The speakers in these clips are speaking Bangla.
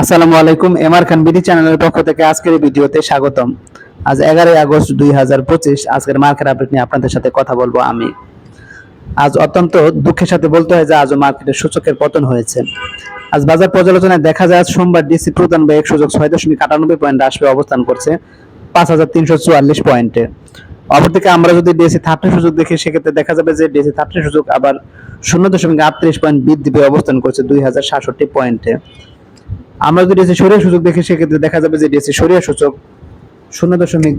আসসালামু আলাইকুম এমআর খান বিডি চ্যানেলের পক্ষ থেকে আজকের ভিডিওতে স্বাগতম। আজ এগারোই আগস্ট দুই হাজার পঁচিশ, আজকের মার্কেট আপডেট নিয়ে আপনাদের সাথে কথা বলব আমি। আজ অত্যন্ত দুঃখের সাথে বলতে হয় যে আজও মার্কেটের সূচকের পতন হয়েছে। আজ বাজার পর্যালোচনায় দেখা যায় সোমবার ডিসি প্রধান বা এক সূচক ছয় দশমিক আটানব্বই পয়েন্ট হ্রাসে অবস্থান করছে পাঁচ হাজার তিনশো চুয়াল্লিশ পয়েন্টে। অপরদিকে আমরা যদি ডিএসি থার্টি সূচক দেখি, সেক্ষেত্রে দেখা যাবে যে ডিএসি থার্টি সূচক আবার শূন্য দশমিক আটত্রিশ পয়েন্ট বৃদ্ধি পেয়ে অবস্থান করছে দুই হাজার সাতষট্টি পয়েন্টে। আমরা যদি ডিএসি সরিয়া সূচক দেখি, সেক্ষেত্রে দেখা যাবে যে ডিএসি সরিয়া সূচক শূন্য দশমিক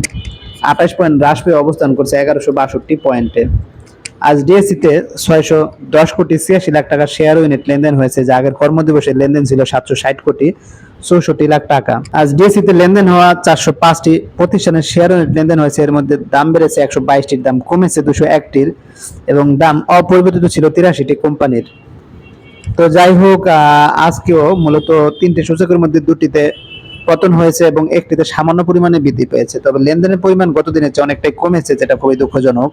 আঠাশ পয়েন্ট হ্রাস পেয়ে অবস্থান করছে এগারোশো বাষট্টি পয়েন্টে। আজ ডিএসসিতে ছয়শো দশ কোটি ছিয়াশি লাখ টাকার শেয়ার ইউনিট লেনদেন হয়েছে, যা আগের কর্মদিবসের লেনদেন ছিল সাতশো ষাট কোটি চৌষট্টি লাখ টাকা। আজ ডিএসসিতে লেনদেন হওয়া চারশো পাঁচটি প্রতিষ্ঠানের শেয়ার ইউনিট লেনদেন হয়েছে, এর মধ্যে দাম বেড়েছে একশো বাইশটির, দাম কমেছে দুশো একটির এবং দাম অপরিবর্তিত ছিল তিরাশিটি কোম্পানির। তো যাই হোক আজকেও মূলত তিনটি সূচকের মধ্যে দুটিতে পতন হয়েছে এবং একটিতে সামান্য পরিমাণে বৃদ্ধি পেয়েছে। তবে লেনদেনের পরিমাণ গত দিনের চেয়ে অনেকটাই কমেছে, যেটা খুবই দুঃখজনক।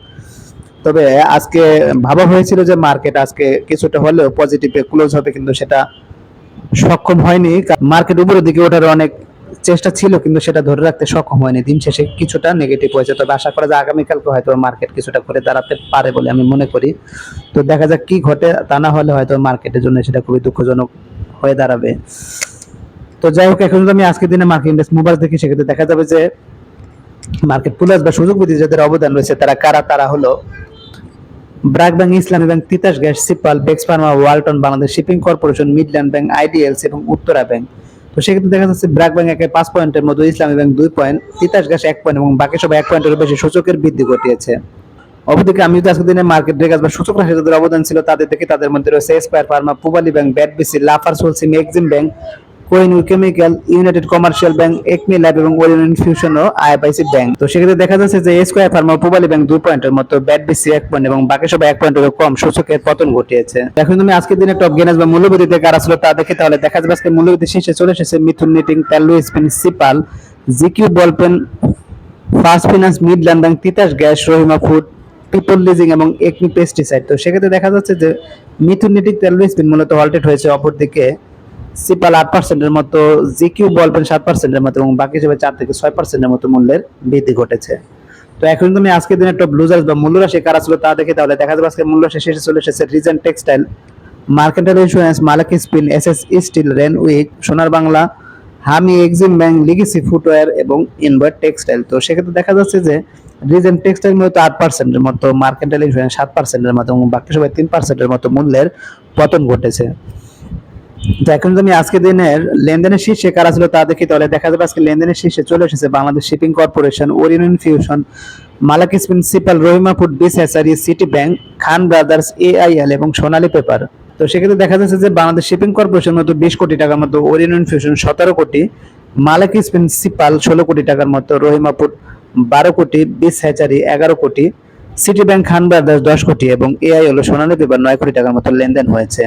তবে আজকে ভাবা হয়েছিল যে মার্কেট আজকে কিছুটা হলেও পজিটিভে ক্লোজ হবে, কিন্তু সেটা সক্ষম হয়নি। মার্কেট উপরের দিকে ওঠার অনেক চেষ্টা ছিল, কিন্তু সেটা ধরে রাখতে সক্ষম হয়নি। দিন শেষে কিছুটা নেগেটিভ হয়েছে। তবে আশা করা যায় আগামীকালকে হয়তো মার্কেট কিছুটা করে দাঁড়াতে পারে বলে আমি মনে করি। তো দেখা যাক কি ঘটে, তা না হলে হয়তো মার্কেটের জন্য সেটা খুবই দুঃখজনক হয়ে দাঁড়াবে। তো যাই হোক, এখন আমি আজকের দিনে মার্কেট ইন্ডেক্স মোবাইল দেখি, সেক্ষেত্রে দেখা যাবে যে মার্কেট প্লাস বা সুযোগ বুদ্ধি যাদের অবদান রয়েছে, তারা কারা? তারা হলো BRAC bank, Islami bank, Titas gas, সিপাল, বেক্স pharma, Walton, Bangladesh shipping corporation, Midland bank, IDLC এবং উত্তরা ব্যাংক। তো সেক্ষেত্রে দেখা যাচ্ছে ব্র্যাক ব্যাংক একে পাঁচ পয়েন্টের মতো ইসলামী ব্যাংক দুই পয়েন্ট তিতাস গ্যাস এক পয়েন্ট এবং বাকি সব এক পয়েন্টের বেশি সূচকের বৃদ্ধি ঘটিয়েছে। অপরদিকে আমি আজকের দিনে মার্কেট ব্রেকার্স বা সূচক রাশি যাদের অবদান ছিল, তাদের দেখে তাদের মধ্যে রয়েছে aspire pharma Pubali bank BAT BC Lafarge সোলসি Exim bank coin chemical, united commercial bank, ACME lab এবং ওরিয়ন ইনফিউশন ও আইআইসি ব্যাংক। তো সেক্ষেত্রে দেখা যাচ্ছে যে স্কোয়ার ফার্মা পুবালি ব্যাংক দুই পয়েন্টের মতো, ব্যাট বিসি এক পয়েন্ট এবং বাকি সব এক পয়েন্টের কম। সূচকের পতন ঘটিয়েছে। এখন তুমি আজকের দিনে টপ গেনাস বা মূল্যবৃদ্ধিতে কারা ছিল তা দেখে তাহলে দেখা যাবে আজকে মূল্যবৃদ্ধি শীর্ষে চলে এসেছে মিথুন নিটিং প্যালো spin, সিপাল, GQ ballpen first finance, Midland bank, Titas gas, Rahima food, people leasing এবং একনি পেস্টিসাইড। তো সেক্ষেত্রে দেখা যাচ্ছে যে মিথুন নিটিক তেল স্পিন মূলত হল্টেড হয়েছে অপরদিকে। সিপাল আট পার্সেন্টের মতো জি জিকিউ বলপেন সাত পার্সেন্টের মতো এবং বাকি হিসেবে চার থেকে ছয় পার্সেন্টের মতো মূল্যের বৃদ্ধি ঘটেছে। তো এখন তুমি আজকের দিনে টপ লুজার্স বা মূল্যরাশি কারা ছিল তা দেখে তাহলে দেখা যাবে আজকে মূল্যরাশি শেষে চলে এসেছে Regent textile mercantile insurance মালাকি spin S S steel Renwick Sonar Bangla হামি এক্সিম ব্যাংক লিগেসি ফুটওয়্যার এবং ইনভার্ট টেক্সটাইল তো সেক্ষেত্রে দেখা যাচ্ছে যে রিজেন্ট টেক্সটাইল মূলত আট পার্সেন্টের মতো মার্কেন্টাল ইন্স্যুরেন্স সাত পার্সেন্টের মতো এবং বাকি সবাই তিন পার্সেন্টের মতো মূল্যের পতন ঘটেছে। তো এখন যদি আজকে দিনের লেনদেনের শীর্ষে কারা ছিল তা দেখি, তাহলে দেখা যাবে আজকে লেনদেনের শীর্ষে চলে এসেছে Bangladesh shipping corporation Orion fusion মালাক principal Rahima food বিসএসআরই city bank Khan brothers AIL এবং সোনালী পেপার। তো সেক্ষেত্রে দেখা যাচ্ছে যে বাংলাদেশ শিপিং কর্পোরেশন মতো বিশ কোটি টাকার মতো ওরিয়ন ফিউশন সতেরো কোটি, মালাক প্রিন্সিপাল ষোলো কোটি টাকার মতো, রহিমা ফুড বারো কোটি বিস হ্যাচারি এগারো কোটি সিটি ব্যাংক খান ব্রাদার্স দশ কোটি এবং এআই হলো সোনালী পেপার নয় কোটি টাকার মতো লেনদেন হয়েছে।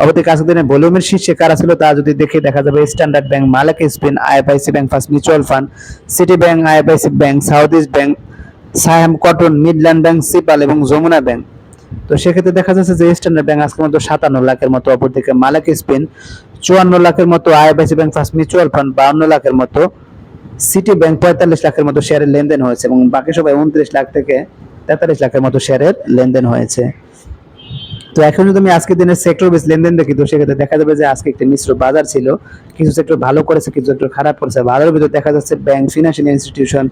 আজকের দিনে ভলিউমের শীর্ষে কারা ছিল তা যদি দেখে দেখা যাবে standard bank মালাক spin IFIC bank first mutual fund city bank IFIC bank south east bank সায়াম cotton Midland bank সিপাল এবং যমুনা ব্যাংক তো সেক্ষেত্রে দেখা যাচ্ছে যে স্ট্যান্ডার্ড ব্যাংক আজকের মতো সাতান্ন লাখের মতো, অপরদিকে মালাক স্পিন চুয়ান্ন লাখের মতো IFIC bank first mutual fund বাউন্ন লাখের মতো সিটি ব্যাংক পঁয়তাল্লিশ লাখের মতো শেয়ারের লেনদেন হয়েছে এবং বাকি সবাই উনত্রিশ লাখ থেকে তেতাল্লিশ লাখের মতো শেয়ারের লেনদেন হয়েছে। তো এখন যদি আমি আজকের দিনের সেক্টর বেস লেনদেন দেখি, তো সেক্ষেত্রে দেখা যাবে যে আজকে একটি মিশ্র বাজার ছিল। কিছু সেক্টর ভালো করেছে, কিছু সেক্টর খারাপ করেছে। ভালোর ভিতরে দেখা যাচ্ছে bank financial institution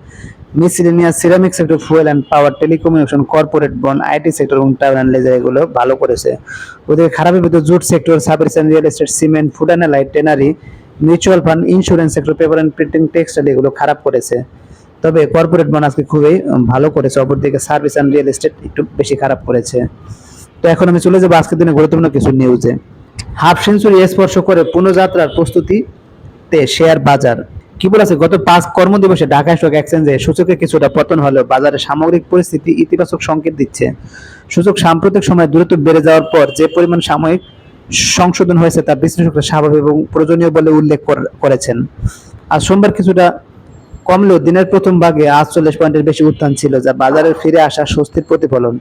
miscellaneous ceramic sector fuel and power telecommunication corporate bond IT sector এবং টাউন অ্যান্ড লেজার এগুলো ভালো করেছে। ওদের খারাপের ভিতরে jute sector service and real estate cement food and allied tannery mutual fund insurance sector paper and printing textile এগুলো খারাপ করেছে। তবে কর্পোরেট বন আজকে খুবই ভালো করেছে, অপরদিকে সার্ভিস অ্যান্ড রিয়েল এস্টেট একটু বেশি খারাপ করেছে। তো এখন আমি চলে যাব আজকের দিনে গুরুত্বপূর্ণ কিছু নিউজে হাফ সেঞ্চুরি স্পর্শ করে পুনঃযাত্রার প্রস্তুতিতে শেয়ার বাজার। কি বলেছে? গত পাঁচ কর্মদিবসে ঢাকা স্টক এক্সচেঞ্জে সূচকে কিছুটা পতন হলেও বাজারে সামগ্রিক পরিস্থিতি ইতিবাচক সংকেত দিচ্ছে। সূচক সাম্প্রতিক সময় দ্রুত বেড়ে যাওয়ার পর যে পরিমাণ সাময়িক সংশোধন হয়েছে তা বিশ্লেষকরা স্বাভাবিক এবং প্রয়োজনীয় বলে উল্লেখ কর- করেছেন। আর সোমবার কিছুটা কমলেও দিনের প্রথম ভাগে আটচল্লিশ পয়েন্টের বেশি উত্থান ছিল, যা বাজারে ফিরে আসা স্বস্তির প্রতিফলন।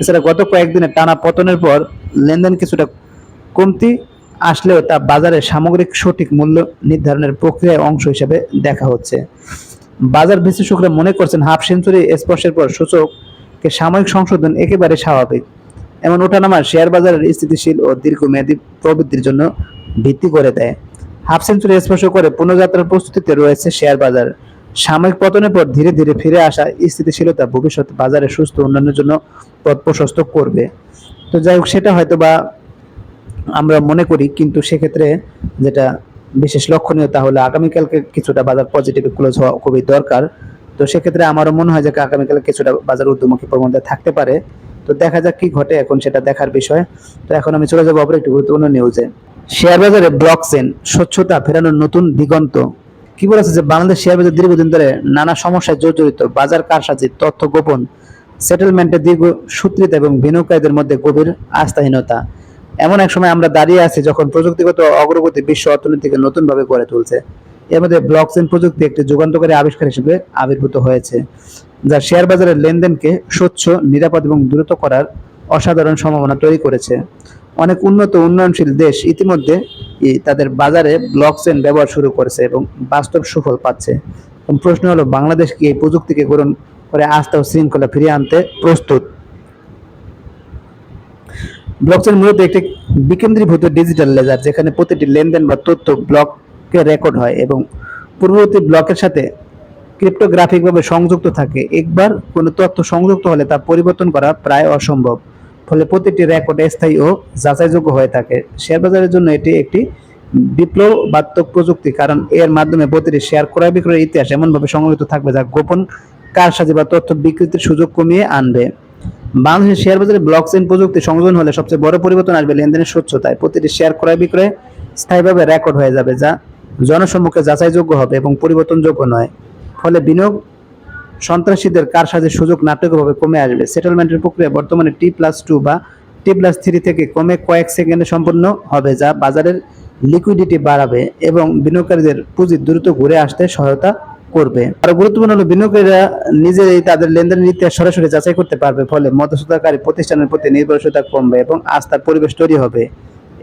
এছাড়া গত কয়েকদিনের টানা পতনের পর লেনদেন কিছুটা কমতি আসলেও তা বাজারে সামগ্রিক সঠিক মূল্য নির্ধারণের প্রক্রিয়ার অংশ হিসেবে দেখা হচ্ছে। বাজার বিশ্লেষকরা মনে করছেন হাফ সেঞ্চুরি স্পর্শের পর সূচককে সাময়িক সংশোধন একেবারে স্বাভাবিক। এমন ওঠানামা শেয়ার বাজারের স্থিতিশীল ও দীর্ঘমেয়াদী প্রবৃদ্ধির জন্য ভিত্তি করে দেয়। হাফ সেঞ্চুরি স্পর্শ করে পুনঃযাত্রার প্রস্তুতিতে রয়েছে শেয়ার বাজার। সাময়িক পতনের পর ধীরে ধীরে ফিরে আসা স্থিতিশীলতা ভবিষ্যৎ বাজারে সুস্থ উন্নয়নের জন্য পথ প্রশস্ত করবে। তো যাই হোক, সেটা হয়তো বা আমরা মনে করি, কিন্তু সেক্ষেত্রে যেটা বিশেষ লক্ষণীয় তাহলে আগামীকালকে কিছুটা বাজার পজিটিভ ক্লোজ হওয়া খুবই দরকার। তো সেক্ষেত্রে আমারও মনে হয় যে আগামীকাল কিছুটা বাজার উদ্যমুখী প্রবণতা থাকতে পারে। তো দেখা যাক কি ঘটে এখন সেটা দেখার বিষয়। তো এখন আমি চলে যাব অপর একটি গুরুত্বপূর্ণ নিউজে শেয়ার বাজারে ব্লক চেন স্বচ্ছতা ফেরানোর নতুন দিগন্ত কি বলেছে যে বাংলাদেশ শেয়ার বাজার দীর্ঘদিন ধরে নানা সমস্যায় জর্জরিত, বাজার কারসাজি, তথ্য গোপন সেটেলমেন্টের দীর্ঘ সূত্রিতা এবং বিনিয়োগকারীদের মধ্যে গভীর আস্থাহীনতা। এমন এক সময় আমরা দাঁড়িয়ে আছি যখন প্রযুক্তিগত অগ্রগতি বিশ্ব অর্থনীতিকে নতুনভাবে গড়ে তুলছে। এর মধ্যে ব্লকচেন প্রযুক্তি একটি যুগান্তকারী আবিষ্কার হিসেবে আবির্ভূত হয়েছে, যা শেয়ার বাজারের লেনদেনকে স্বচ্ছ, নিরাপদ এবং দ্রুত করার অসাধারণ সম্ভাবনা তৈরি করেছে। অনেক উন্নত, উন্নয়নশীল দেশ ইতিমধ্যে তাদের বাজারে ব্লকচেন ব্যবহার শুরু করেছে এবং বাস্তব সুফল পাচ্ছে। প্রশ্ন হলো, বাংলাদেশ কি এই প্রযুক্তিকে গ্রহণ করে আস্থা ও শৃঙ্খলা ফিরিয়ে আনতে প্রস্তুত? ব্লকচেন মূলত একটি বিকেন্দ্রীভূত ডিজিটাল লেজার যেখানে প্রতিটি লেনদেন বা তথ্য ব্লকে রেকর্ড হয় এবং পূর্ববর্তী ব্লকের সাথে ক্রিপ্টোগ্রাফিকভাবে সংযুক্ত থাকে। একবার কোনো তথ্য সংযুক্ত হলে তা পরিবর্তন করা প্রায় অসম্ভব। ফলে প্রতিটি রেকর্ড স্থায়ী ও যাচাইযোগ্য হয়ে থাকে। শেয়ার বাজারের জন্য এটি একটি বিপ্লবাত্মক প্রযুক্তি, কারণ এর মাধ্যমে প্রতিটি শেয়ার ক্রয় বিক্রয়ের ইতিহাস এমনভাবে সংরক্ষিত থাকবে যা গোপন কারসাজি বা তথ্য বিকৃতির সুযোগ কমিয়ে আনবে। বাংলাদেশের শেয়ার বাজারে ব্লকচেন প্রযুক্তি সংযোজন হলে সবচেয়ে বড় পরিবর্তন আসবে লেনদেনের স্বচ্ছতায়। প্রতিটি শেয়ার ক্রয় বিক্রয় স্থায়ীভাবে রেকর্ড হয়ে যাবে, যা জনসম্মুখে যাচাইযোগ্য হবে এবং পরিবর্তনযোগ্য নয়। ফলে বিনিয়োগ সন্ত্রাসীদের কারসাজির সুযোগ নাটকীয়ভাবে কমে আসবে। সেটেলমেন্টের প্রক্রিয়া বর্তমানে টি প্লাস টু বা টি প্লাস থ্রি থেকে কমে কয়েক সেকেন্ডে সম্পন্ন হবে, যা বাজারের লিকুইডিটি বাড়াবে এবং বিনিয়োগকারীদের পুঁজি দ্রুত ঘুরে আসতে সহায়তা করবে। আরও গুরুত্বপূর্ণ হলো বিনিয়োগকারীরা নিজেই তাদের লেনদেনের ইতিহাস সরাসরি যাচাই করতে পারবে, ফলে মধ্যস্থতাকারী প্রতিষ্ঠানের প্রতি নির্ভরশীলতা কমবে এবং আস্থার পরিবেশ তৈরি হবে।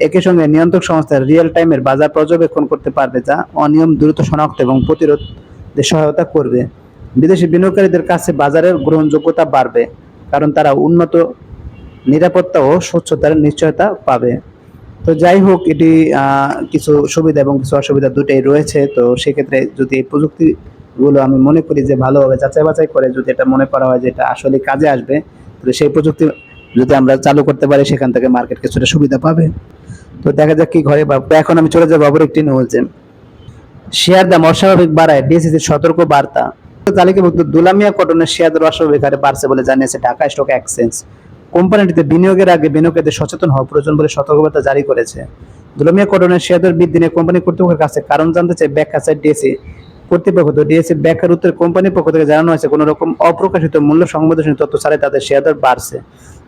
একই সঙ্গে নিয়ন্ত্রক সংস্থা রিয়েল টাইমের বাজার পর্যবেক্ষণ করতে পারবে, যা অনিয়ম দ্রুত শনাক্ত এবং প্রতিরোধে সহায়তা করবে। বিদেশি বিনিয়োগকারীদের কাছে বাজারের গ্রহণযোগ্যতা বাড়বে, কারণ তারা উন্নত, নিরাপত্তা ও স্বচ্ছতার নিশ্চয়তা পাবে। তো যাই হোক, এটি কিছু সুবিধা এবং কিছু অসুবিধা দুটোই রয়েছে। তো সেক্ষেত্রে যদি এই প্রযুক্তিগুলো আমি মনে করি যে ভালোভাবে যাচাই বাছাই করে যদি এটা মনে করা হয় যে এটা আসলে কাজে আসবে, তাহলে সেই প্রযুক্তি যদি আমরা চালু করতে পারি, সেখান থেকে মার্কেট কিছুটা সুবিধা পাবে। তো দেখা যাক কি ঘরে বা, এখন আমি চলে যাব আবার একটি নিউজে শেয়ার দাম অস্বাভাবিক বাড়ায়। ডিএসসিসির সতর্ক বার্তা। তালিকাভুক্ত দুলামিয়া কটনের শেয়ার দর হারে বাড়ছে বলে জানিয়েছে ঢাকা স্টক এক্সচেঞ্জ। কোম্পানিটিতে বিনিয়োগের আগে বিনিয়োগকারীদের সচেতন হওয়া প্রয়োজন বলে সতর্কবার্তা জারি করেছে। দুলামিয়া কটনের শেয়ার দর বৃদ্ধি নিয়ে কোম্পানি কর্তৃপক্ষের কাছে কারণ জানতে চাই ব্যাখ্যা চাই ডিএসসি কর্তৃপক্ষ। তো ডিএসসি ব্যাখ্যার উত্তরে কোম্পানির পক্ষ থেকে জানানো হয়েছে, কোনো রকম অপ্রকাশিত মূল্য সংবেদনশীল তথ্য ছাড়াই তাদের শেয়ার দর বাড়ছে।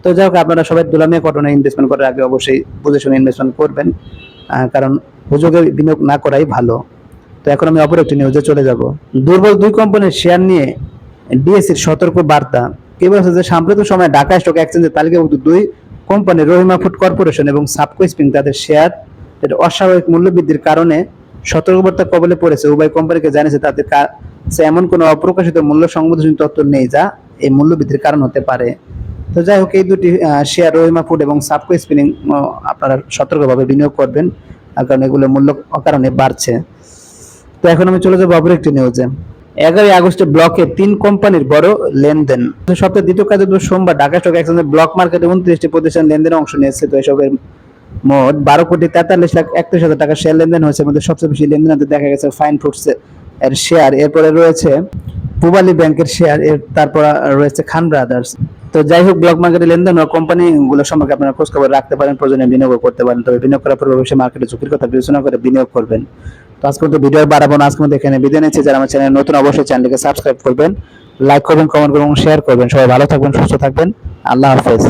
তো যাই হোক, আপনারা সবাই দুলামিয়া কটনে ইনভেস্টমেন্ট করার আগে অবশ্যই বুঝে শুনে ইনভেস্টমেন্ট করবেন কারণ সুযোগে বিনিয়োগ না করাই ভালো। তো এখন আমি অপর একটি নিউজে চলে যাব। দুর্বল দুই কোম্পানির শেয়ার নিয়ে ডিএসসির সতর্ক বার্তা। কে বলছে যে, সাম্প্রতিক সময়ে ঢাকা স্টক এক্সচেঞ্জের তালিকাভুক্ত দুই কোম্পানি রহিমা ফুড কর্পোরেশন এবং সাবকো স্পিং তাদের শেয়ার এর অস্বাভাবিক মূল্য বৃদ্ধির কারণে সতর্কবার্তা কবলে পড়েছে। উভয় কোম্পানিকে জানিয়েছে, তাদের কাছে এমন কোনো অপ্রকাশিত মূল্য সংবেদনশীল তথ্য নেই যা এই মূল্য বৃদ্ধির কারণ হতে পারে। তো যাই হোক, এই দুটি শেয়ার রহিমা ফুড এবং সাবকো স্পিনিং আপনারা সতর্কভাবে বিনিয়োগ করবেন, কারণ এগুলো মূল্য অকারণে বাড়ছে। তো এখন আমি চলে যাব অপর একটি নিউজে এগারোই আগস্টে ব্লকে তিন কোম্পানির বড় লেনদেন। তো সপ্তাহের দ্বিতীয় কাজে সোমবার ঢাকা স্টক এক্সচেঞ্জে ব্লক মার্কেটে উনত্রিশটি প্রতিষ্ঠান লেনদেনে অংশ নিয়েছে। তো এসবের মোট বারো কোটি তেতাল্লিশ লাখ একত্রিশ হাজার টাকা শেয়ার লেনদেন হয়েছে। মধ্যে সবচেয়ে বেশি লেনদেন হতে দেখা গেছে ফাইন ফুডস এর শেয়ার এরপরে রয়েছে পূবালী ব্যাংকের শেয়ার এর তারপর রয়েছে খান ব্রাদার্স তো যাই হোক, ব্লক মার্কেটে লেনদেন হওয়া কোম্পানিগুলো সম্পর্কে আপনারা খোঁজ খবর রাখতে পারেন, প্রয়োজনে বিনিয়োগ করতে পারেন। তবে বিনিয়োগ করার পূর্বে অবশ্যই মার্কেটে ঝুঁকির কথা বিবেচনা করে বিনিয়োগ করবেন। তো আজকে মধ্যে ভিডিও বাড়াবো না, আজকে মধ্যে এখানে বিদায় নিচ্ছি। যারা আমার চ্যানেল নতুন, অবশ্যই চ্যানেলকে সাবস্ক্রাইব করবেন লাইক করবেন কমেন্ট করবেন শেয়ার করবেন। সবাই ভালো থাকবেন, সুস্থ থাকবেন। আল্লাহ হাফেজ।